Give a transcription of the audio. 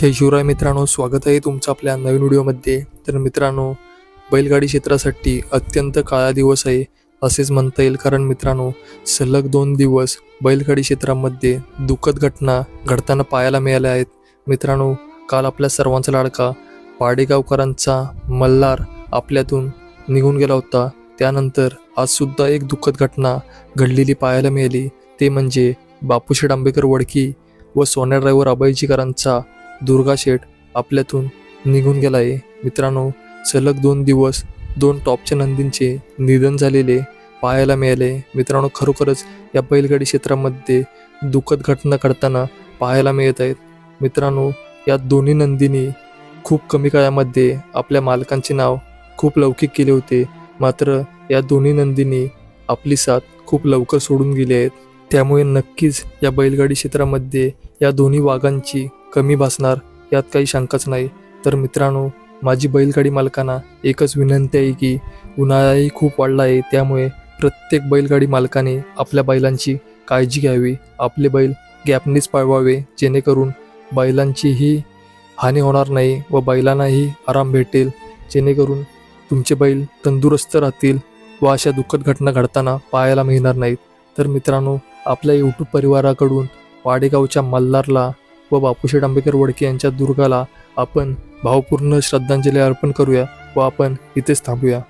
जय शिवराय मित्रांनो स्वागत आहे तुमचं आपल्या नवीन व्हिडिओमध्ये. तर मित्रांनो बैलगाडी क्षेत्रासाठी अत्यंत काळा दिवस आहे असेच म्हणता येईल. कारण मित्रांनो सलग दोन दिवस बैलगाडी क्षेत्रामध्ये दुःखद घटना घडताना पाहायला मिळाल्या आहेत. मित्रांनो काल आपल्या सर्वांचा लाडका पाडेगावकरांचा मल्हार आपल्यातून निघून गेला होता. त्यानंतर आजसुद्धा एक दुःखद घटना घडलेली पाहायला मिळाली. ते म्हणजे बापूशेठ आंबेकर वडकी व सोन्या ड्रायव्हर अभयजीकरांचा दुर्गा शेठ आपल्यातून निघून गेला आहे मित्रांनो सलग दोन दिवस दोन टॉपच्या नंदींचे निधन झालेले पाहायला मिळाले. मित्रांनो खरोखरच या बैलगाडी क्षेत्रामध्ये दुःखद घटना घडताना पाहायला मिळत आहेत. मित्रांनो या दोन्ही नंदींनी खूप कमी काळामध्ये आपल्या मालकांचे नाव खूप लौकिक केले होते. मात्र या दोन्ही नंदींनी आपली साथ खूप लवकर सोडून गेली आहेत. त्यामुळे नक्कीच या बैलगाडी क्षेत्रामध्ये या दोन्ही वाघांची कमी भासणार यात काही शंकाच नाही. तर मित्रांनो माझी बैलगाडी मालकांना एकच विनंती आहे की उन्हाळाही खूप वाढला आहे त्यामुळे प्रत्येक बैलगाडी मालकाने आपल्या बैलांची काळजी घ्यावी आपले बैल गॅपनीच पळवावे जेणेकरून बैलांचीही हानी होणार नाही व बैलांनाही आराम भेटेल. जेणेकरून तुमचे बैल तंदुरुस्त राहतील व अशा दुःखद घटना घडताना पाहायला मिळणार नाहीत. तर मित्रांनो आपल्या यूट्यूब परिवाराकडून वाडेगावच्या मल्हारला व बापूशेठ आंबेकर वडके यांच्या दुर्गाला आपण भावपूर्ण श्रद्धांजली अर्पण करूया व आपण इथेच थांबूया.